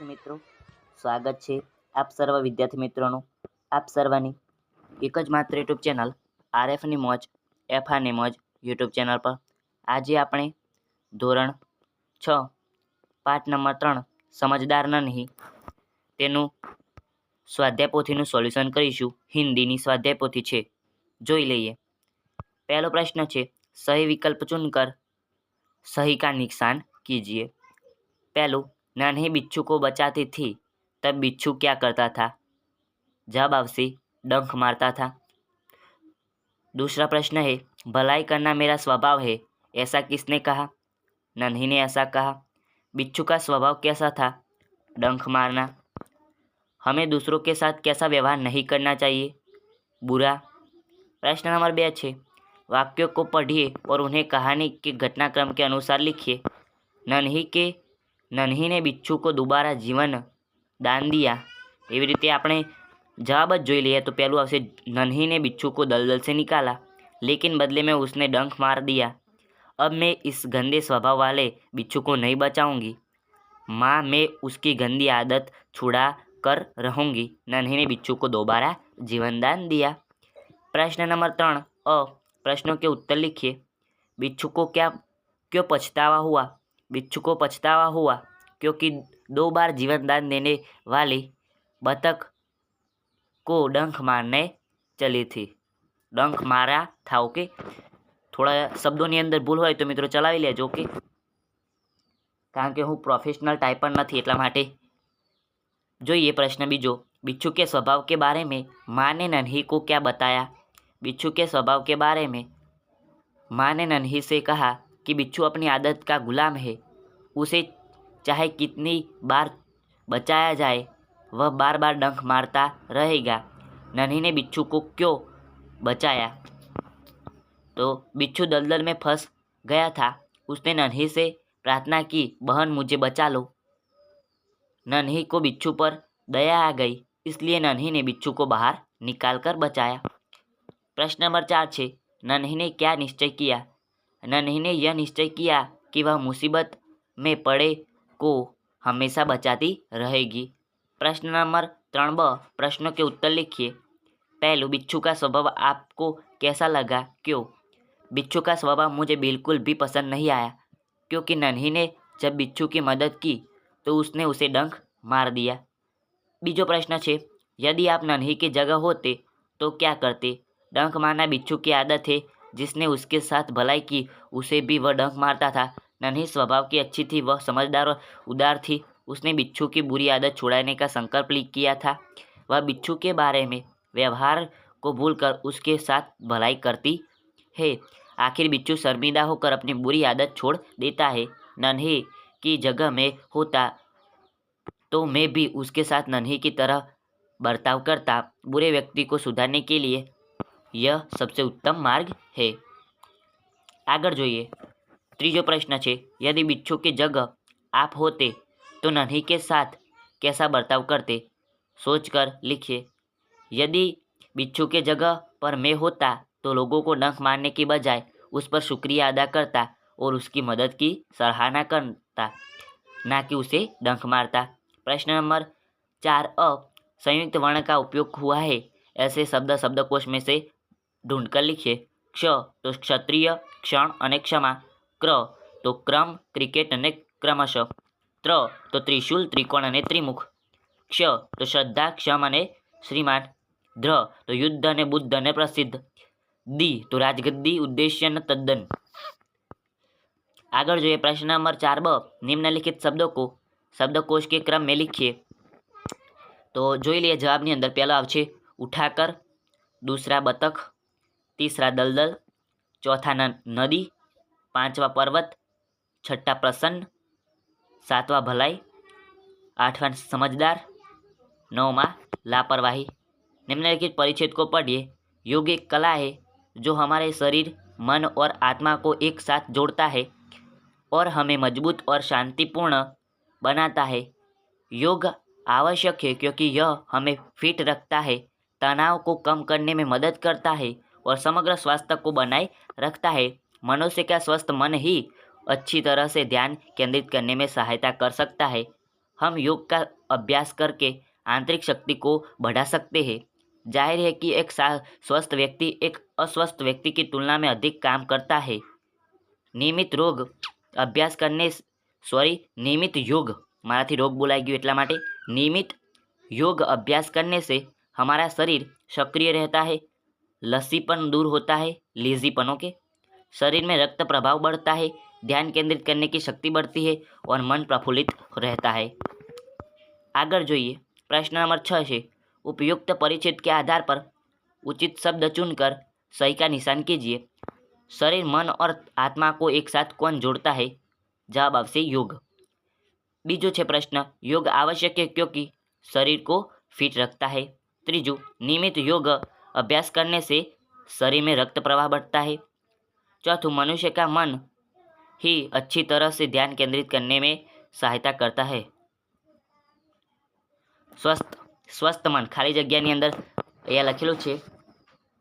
વિદ્યાર્થી મિત્રો, સ્વાગત છે આપ સર્વ વિદ્યાર્થી મિત્રોનું. આપ સર્વની એક જ માત્ર યુટ્યુબ ચેનલ, આરએફની મોજ, એફઆરની મોજ યુટ્યુબ ચેનલ પર. આજે આપણે ધોરણ છ, પાઠ નંબર ત્રણ સમજદારના નહીં, તેનું સ્વાધ્યાય પોથીનું સોલ્યુશન કરીશું. હિન્દીની સ્વાધ્યાય પોથી છે. જોઈ લઈએ. પહેલો પ્રશ્ન છે, સહી વિકલ્પ ચૂન કર. સહી કા નિશાન કીજીએ. પહેલું नन्ही बिच्छू को बचाती थी, तब बिच्छू क्या करता था? जब आवશે डंक मारता था। दूसरा प्रश्न है, भलाई करना मेरा स्वभाव है, ऐसा किसने कहा? नन्ही ने ऐसा कहा। बिच्छू का स्वभाव कैसा था? डंक मारना। हमें दूसरों के साथ कैसा व्यवहार नहीं करना चाहिए। बुरा। प्रश्न नंबर बे છે वाक्यों को पढ़िए और उन्हें कहानी के घटनाक्रम के अनुसार लिखिए। नन्ही के नन्ही ने बिच्छू को दोबारा जीवन दान दिया એવી રીતે આપણે जवाब જ જોઈ લઈએ તો પહેલું આવશે नन्ही ने बिच्छू को दलदल से निकाला लेकिन बदले में उसने डंक मार दिया अब मैं इस गंदे स्वभाव वाले बिच्छू को नहीं बचाऊंगी माँ मैं उसकी गंदी आदत छुड़ा कर रहूंगी नन्ही ने बिच्छू को दोबारा जीवनदान दिया प्रश्न नंबर त्रण अ प्रश्नों के उत्तर लिखिए बिच्छू को क्या क्यों पछतावा हुआ बिच्छू को पछतावा हुआ क्योंकि दो बार जीवन दान देने वाली बतख को डंक मारने चली थी ડંખ મારા था ઓકે થોડા શબ્દોની અંદર ભૂલ હોય તો મિત્રો ચલાવી લેજો ઓકે કારણ કે હું પ્રોફેશનલ ટાઈપર નથી એટલા માટે જોઈએ प्रश्न बीजो बिच्छू के स्वभाव के बारे में माँ ने नन्ही को क्या बताया बिच्छू के स्वभाव के बारे में माँ ने नन्ही से कहा कि बिच्छू अपनी आदत का गुलाम है। उसे चाहे कितनी बार बचाया जाए, वह बार बार डंक मारता रहेगा। नन्ही ने बिच्छू को क्यों बचाया? तो बिच्छू दलदल में फंस गया था। उसने नन्ही से प्रार्थना की, बहन, मुझे बचा लो। नन्ही को बिच्छू पर दया आ गई, इसलिए नन्ही ने बिच्छू को बाहर निकाल कर बचाया। प्रश्न नंबर चार छः। नन्ही ने क्या निश्चय किया? नन्ही ने यह निश्चय किया कि वह मुसीबत में पड़े को हमेशा बचाती रहेगी। प्रश्न नंबर त्रण ब प्रश्नों के उत्तर लिखिए। पहलू, बिच्छू का स्वभाव आपको कैसा लगा? क्यों? बिच्छू का स्वभाव मुझे बिल्कुल भी पसंद नहीं आया, क्योंकि नन्ही ने जब बिच्छू की मदद की तो उसने उसे डंक मार दिया। बीजो प्रश्न है यदि आप नन्ही की जगह होते तो क्या करते? डंक मारना बिच्छू की आदत है जिसने उसके साथ भलाई की, उसे भी वह डंक मारता था। नन्ही स्वभाव की अच्छी थी, वह समझदार और उदार थी। उसने बिच्छू की बुरी आदत छुड़ाने का संकल्प किया था। वह बिच्छू के बारे में व्यवहार को भूलकर उसके साथ भलाई करती है। आखिर बिच्छू शर्मिंदा होकर अपनी बुरी आदत छोड़ देता है। नन्हे की जगह में होता तो मैं भी उसके साथ नन्ही की तरह बर्ताव करता। बुरे व्यक्ति को सुधारने के लिए यह सबसे उत्तम मार्ग है આગળ જોઈએ ત્રીજો પ્રશ્ન છે यदि बिच्छू की जगह आप होते तो नन्ही के साथ कैसा बर्ताव करते सोचकर लिखिए यदि बिच्छू के जगह पर मैं होता तो लोगों को डंक मारने की बजाय उस पर शुक्रिया अदा करता और उसकी मदद की सराहना करता ना कि उसे डंक मारता प्रश्न नंबर चार अ संयुक्त वर्ण का उपयोग हुआ है ऐसे शब्द शब्दकोश में से ઢૂંઢકર લીખીએ ક્ષ તો ક્ષત્રિય, ક્ષણ અને ક્ષમા. ક્ર તો ક્રમ, ક્રિકેટ અને ક્રમશ. ત્ર તો ત્રિશુલ, ત્રિકોણ અને ત્રિમુખ. ક્ષ તો શ્રદ્ધા, ક્ષમ અને શ્રીમાન. ધ્ર તો યુદ્ધ અને બુદ્ધ અને પ્રસિદ્ધ. દી તો રાજગદ્દી, ઉદ્દેશ્ય અને તદ્દન. આગળ જોઈએ પ્રશ્ન નંબર ચાર બ. નિમ્નલિખિત શબ્દકો. શબ્દકોશ કે ક્રમ મેં લીખીએ. તો જોઈ લઈએ જવાબની અંદર પહેલો આવશે ઉઠાકર, દૂસરા બતક तीसरा दलदल, चौथा नदी, पांचवा पर्वत, छठा प्रसन्न, सातवां भलाई, आठवां समझदार, नौवा लापरवाही। निम्नलिखित परिच्छेद को पढ़िए योग एक कला है जो हमारे शरीर, मन और आत्मा को एक साथ जोड़ता है और हमें मज़बूत और शांतिपूर्ण बनाता है। योग आवश्यक है क्योंकि यह हमें फिट रखता है, तनाव को कम करने में मदद करता है और समग्र स्वास्थ्य को बनाए रखता है मनुष्य का स्वस्थ मन ही अच्छी तरह से ध्यान केंद्रित करने में सहायता कर सकता है हम योग का अभ्यास करके आंतरिक शक्ति को बढ़ा सकते हैं जाहिर है कि एक सा- स्वस्थ व्यक्ति एक अस्वस्थ व्यक्ति की तुलना में अधिक काम करता है નિયમિત રોગ અભ્યાસ કરને સોરી નિયમિત योग મારાથી રોગ બોલાઈ ગયું એટલા માટે નિયમિત योग अभ्यास करने से हमारा शरीर सक्रिय रहता है लस्सीपन दूर होता है लेजीपन ओके शरीर में रक्त प्रभाव बढ़ता है ध्यान केंद्रित करने की शक्ति बढ़ती है और मन प्रफुल्लित रहता है આગળ જોઈએ પ્રશ્ન નંબર છ છે उपयुक्त परिच्छेद के आधार पर उचित शब्द चुनकर सही का निशान कीजिए शरीर मन और आत्मा को एक साथ कौन जोड़ता है जवाब आपसे योग बीजो छे प्रश्न योग आवश्यक है क्योंकि शरीर को फिट रखता है त्रीजू नियमित योग अभ्यास करने से शरीर में रक्त प्रवाह बढ़ता है चौथू मनुष्य का मन ही अच्छी तरह से ध्यान केंद्रित करने में सहायता करता है સ્વસ્થ સ્વસ્થ મન ખાલી જગ્યાની અંદર અહીંયા લખેલું છે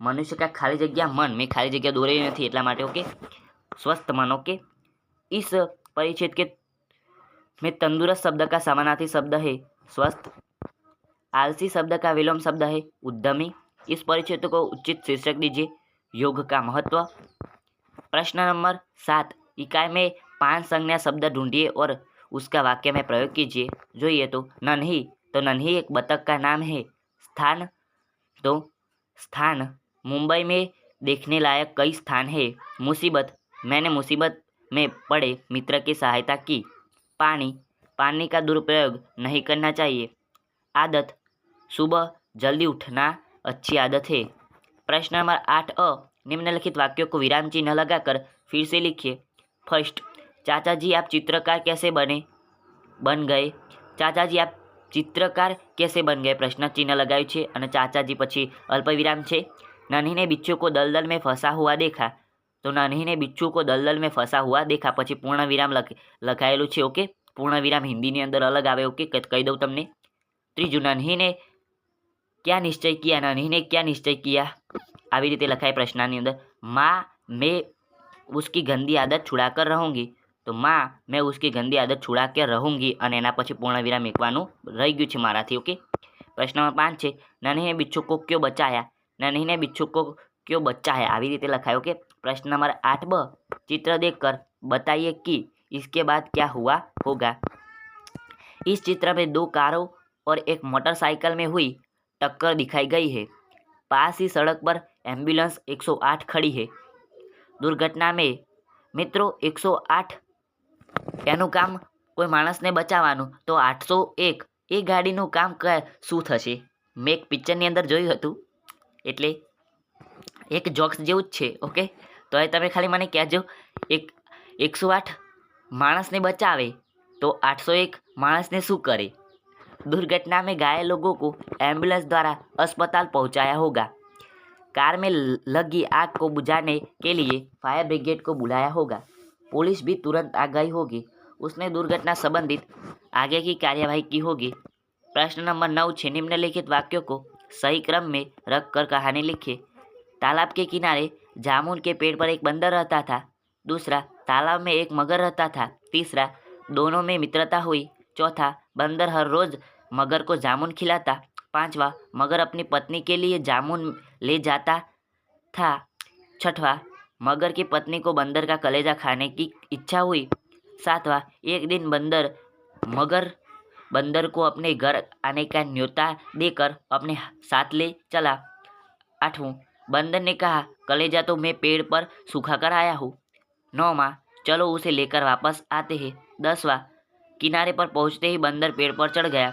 મનુષ્ય કા ખાલી જગ્યા મન મેં ખાલી જગ્યા દોરેલી નથી એટલા માટે ઓકે स्वस्थ मन ओके इस परिच्छेद के में तंदुरुस्त शब्द का समानार्थी शब्द है स्वस्थ आलसी शब्द का विलोम शब्द है उद्यमी इस परिच्छेद को उचित शीर्षक दीजिए योग का महत्व प्रश्न नंबर सात इकाई में पांच संज्ञा शब्द ढूंढिए और उसका वाक्य में प्रयोग कीजिए જોઈએ तो नन्ही तो नन्ही एक बतख का नाम है स्थान तो स्थान मुंबई में देखने लायक कई स्थान है मुसीबत मैंने मुसीबत में पड़े मित्र की सहायता की पानी पानी का दुरुपयोग नहीं करना चाहिए आदत सुबह जल्दी उठना अच्छी आदत है प्रश्न नंबर आठ अ निम्नलिखित वाक्यों को विराम चिन्ह लगाकर फिर से लिखिए फर्स्ट चाचा जी आप चित्रकार कैसे बने બન ગયે ચાચાજી આપ ચિત્રકાર કેસે બન ગયે પ્રશ્ન ચિહ્ન લગાવ્યું છે અને ચાચાજી પછી અલ્પવિરામ છે નન્હીને બિચ્છુ કો દલદલ में फंसा हुआ देखा તો નન્હીને બિચ્છુ કો દલદલ में फंसा हुआ देखा પછી પૂર્ણ વિરામ લખ લખાયેલું છે ઓકે પૂર્ણ વિરામ હિન્દીની અંદર અલગ આવે ઓકે ક- કહી દઉં તમને ત્રીજું નન્હીને क्या निश्चय किया नन्हीने क्या निश्चय किया આવી રીતે લખાય પ્રશ્નની અંદર माँ मैं उसकी गंदी आदत छुड़ा कर रहूँगी તો માં મેં ઉસકી ગંદી આદત છુડા કે રહુંગી અને એના પછી પૂર્ણ વિરામ મૂકવાનું રહી ગયું છે મારાથી ઓકે પ્રશ્ન નંબર પાંચ છે નન્હીને બિચ્છુ કો ક્યો બચાયા નન્હીને બિચ્છુ को क्यों बचाया આવી રીતે લખાય ઓકે પ્રશ્ન નંબર आठ ब चित्र देखकर बताइए कि इसके बाद क्या हुआ होगा इस चित्र में दो कारों और एक मोटरसाइकिल में हुई टक्कर दिखाई गई है पास ही सड़क पर एम्बुलेंस 108 खड़ी है दुर्घटना में મિત્રો 108 એનું કામ કોઈ માણસને બચાવવાનું તો આઠસો એક એ ગાડીનું કામ ક શું થશે મેં એક પિક્ચરની અંદર જોયું હતું એટલે એક જોક્સ જેવું જ છે ઓકે તો એ તમે ખાલી મને કહેજો એક એકસો આઠ માણસને બચાવે તો આઠસો એક માણસને શું કરે दुर्घटना में घायल लोगों को एंबुलेंस द्वारा अस्पताल पहुँचाया होगा। कार में लगी आग को बुझाने के लिए फायर ब्रिगेड को बुलाया होगा। पुलिस भी तुरंत आ गई होगी। उसने दुर्घटना संबंधित आगे की कार्यवाही की होगी। प्रश्न नंबर नौ छः निम्नलिखित वाक्यों को सही क्रम में रख कर कहानी लिखिए तालाब के किनारे जामुन के पेड़ पर एक बंदर रहता था। दूसरा, तालाब में एक मगर रहता था। तीसरा, दोनों में मित्रता हुई। चौथा बंदर हर रोज मगर को जामुन खिलाता। पांचवा, मगर अपनी पत्नी के लिए जामुन ले जाता था। छठवा, मगर की पत्नी को बंदर का कलेजा खाने की इच्छा हुई। सातवां, एक दिन बंदर, मगर बंदर को अपने घर आने का न्योता देकर अपने साथ ले चला। आठवां, बंदर ने कहा, कलेजा तो मैं पेड़ पर सूखा कर आया हूँ। नौवा, चलो उसे लेकर वापस आते हैं। दसवा किनारे पर पहुंचते ही बंदर पेड़ पर चढ़ गया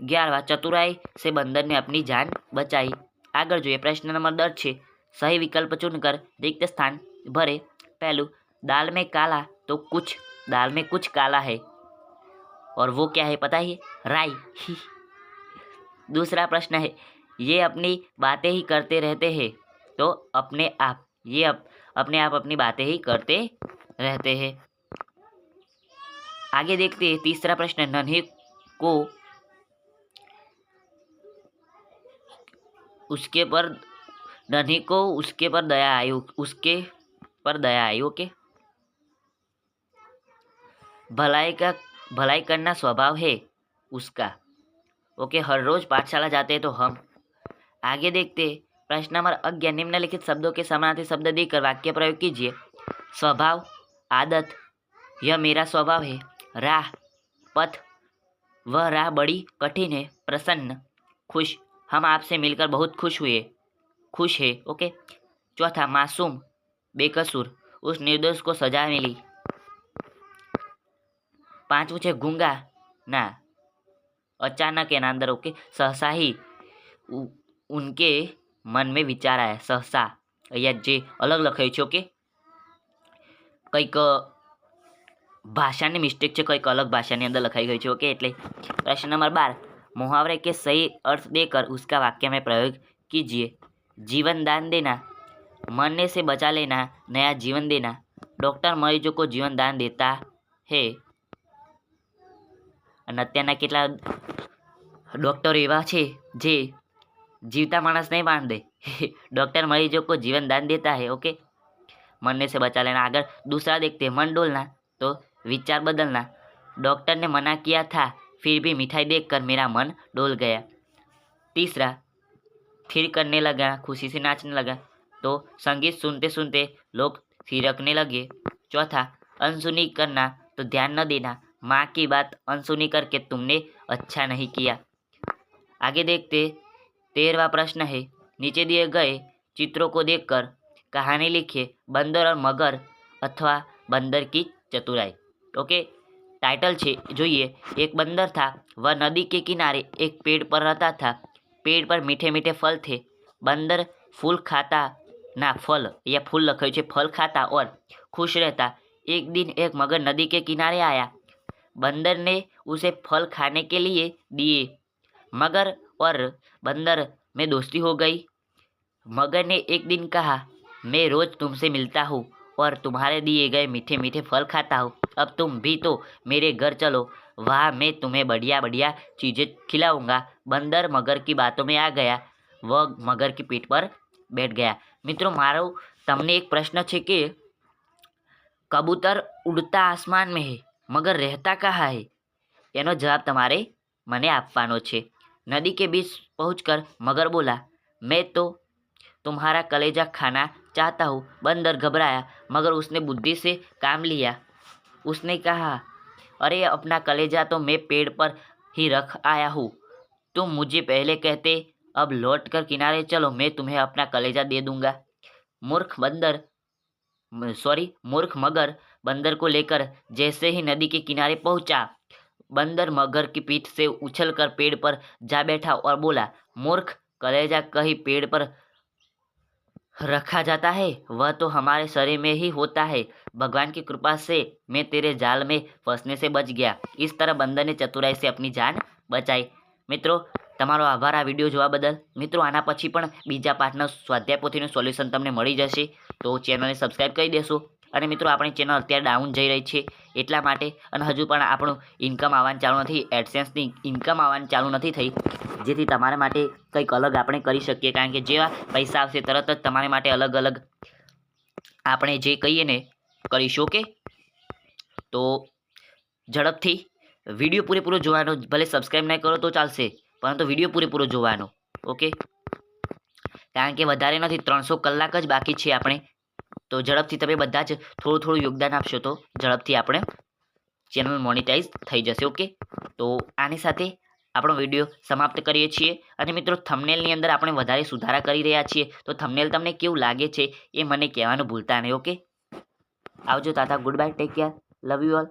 ग्यारहवा चतुराई से बंदर ने अपनी जान बचाई આગળ જોઈએ પ્રશ્ન નંબર દસ છે सही विकल्प चुनकर रिक्त स्थान भरे पहलू दाल में काला तो कुछ दाल में कुछ काला है और वो क्या है पता है राई दूसरा प्रश्न है ये अपनी बातें ही करते रहते हैं तो अपने आप ये अप, अपने आप अपनी बातें ही करते रहते हैं आगे देखते हैं, तीसरा प्रश्न, नन्हे को उसके पर, नन्ही को उसके पर दया आई उसके पर दया आई ओके भलाई का, भलाई करना स्वभाव है उसका। ओके, हर रोज पाठशाला जाते हैं तो हम आगे देखते प्रश्न नंबर अग्यारह निम्नलिखित शब्दों के समानार्थी शब्द देकर वाक्य प्रयोग कीजिए। स्वभाव, आदत, यह मेरा स्वभाव है। राह पथ वह राह बड़ी कठिन है प्रसन्न खुश हम आपसे मिलकर बहुत खुश हुए खुश है ओके चौथा मासूम बेकसूर उस निर्दोष को सजा मिली પાંચમું છે ગુંગા ના अचानक એના અંદર ઓકે सहसा ही उ- उनके मन में विचार आया सहसा અહીંયા જે અલગ લખાયું છે ઓકે કંઈક ભાષાની મિસ્ટેક છે કંઈક અલગ ભાષાની અંદર લખાઈ ગઈ છે ઓકે એટલે પ્રશ્ન નંબર બાર मुहावरे के सही अर्थ देकर उसका वाक्य में प्रयोग कीजिए जीवन दान देना मरने से बचा लेना नया जीवन देना डॉक्टर मरीजों को जीवन दान देता है અને અત્યારના કેટલા ડૉક્ટરો એવા છે જે જીવતા मानस नहीं बांध दे डॉक्टर मरीजों को जीवन दान देता है ओके मरने से बचा लेना अगर दूसरा देखते हैं मन डोलना तो विचार बदलना डॉक्टर ने मना किया था फिर भी मिठाई देखकर मेरा मन डोल गया तीसरा फिर करने लगा खुशी से नाचने लगा तो संगीत सुनते सुनते लोग थिरकने लगे चौथा अनसुनी करना तो ध्यान न देना माँ की बात अनसुनी करके तुमने अच्छा नहीं किया आगे देखते तेरहवा प्रश्न है नीचे दिए गए चित्रों को देखकर कहानी लिखिए बंदर और मगर अथवा बंदर की चतुराई टाइटल ટાઇટલ जो જોઈએ. एक बंदर था वह नदी के किनारे एक पेड़ पर रहता था पेड़ पर मीठे मीठे फल थे बंदर फूल खाता ना फल या फूल लखाई फल खाता और खुश रहता एक दिन एक मगर नदी के किनारे आया बंदर ने उसे फल खाने के लिए दिए मगर और बंदर में दोस्ती हो गई मगर ने एक दिन कहा मैं रोज़ तुमसे मिलता हूँ और तुम्हारे दिए गए मीठे मीठे फल खाता हूँ अब तुम भी तो मेरे घर चलो वहाँ मैं तुम्हें बढ़िया बढ़िया चीज़ें खिलाऊंगा बंदर मगर की बातों में आ गया वह मगर की पीठ पर बैठ गया મિત્રો મારો તમને એક પ્રશ્ન છે કે કબૂતર ઉડતા આસમાનમાં હે મગર રહેતા કહા હે એનો જવાબ તમારે મને આપવાનો છે नदी के बीच पहुंचकर मगर बोला मैं तो तुम्हारा कलेजा खाना चाहता हूँ बंदर घबराया मगर उसने बुद्धि से काम लिया उसने कहा, अरे, अपना कलेजा तो मैं पेड़ पर ही रख आया हूँ। तुम मुझे पहले कहते, अब लौट कर किनारे चलो, मैं तुम्हें अपना कलेजा दे दूँगा। मूर्ख बंदर, सॉरी, मूर्ख मगर बंदर को लेकर जैसे ही नदी के किनारे पहुँचा, बंदर मगर की पीठ से उछलकर पेड़ पर जा बैठा और बोला, मूर्ख, कलेजा कहीं पेड़ पर रखा जाता है? वह तो हमारे शरीर में ही होता है। भगवान की कृपा से मैं तेरे जाल में फंसने से बच गया इस तरह बंदर ने चतुराई से अपनी जान બચાઈ મિત્રો તમારો આભાર આ વિડીયો જોવા બદલ મિત્રો આના પછી પણ બીજા પાઠના સ્વાધ્યાય પોથીનું સોલ્યુશન તમને મળી જશે તો ચેનલને સબસ્ક્રાઈબ કરી દેશો અને મિત્રો આપણી ચેનલ અત્યારે ડાઉન જઈ રહી છે એટલા માટે અને હજુ પણ આપણું ઇન્કમ આવવાનું ચાલુ નથી એડસેન્સની ઇન્કમ આવવાની ચાલુ નથી થઈ જેથી તમારા માટે કંઈક અલગ આપણે કરી શકીએ કારણ કે જેવા પૈસા આવશે તરત જ તમારા માટે અલગ અલગ આપણે જે કહીએ ને કરીશું, ઓકે? તો ઝડપથી વીડિયો પૂરેપૂરો જોવાનો, ભલે સબસ્ક્રાઈબ નહીં કરો તો ચાલશે, પરંતુ વીડિયો પૂરેપૂરો જોવાનો, ઓકે? કારણ કે વધારે નથી, ત્રણસો કલાક જ બાકી છે આપણે. તો ઝડપથી તમે બધા જ થોડું થોડું યોગદાન આપશો તો ઝડપથી આપણે ચેનલ મોનિટાઈઝ થઈ જશે, ઓકે? તો આની સાથે આપણો વીડિયો સમાપ્ત કરીએ છીએ. અને મિત્રો થમનેલની અંદર આપણે વધારે સુધારા કરી રહ્યા છીએ. તો થમનેલ તમને કેવું લાગે છે એ મને કહેવાનું ભૂલતા નહીં, ઓકે? આવજો તાતા good bye take care love you all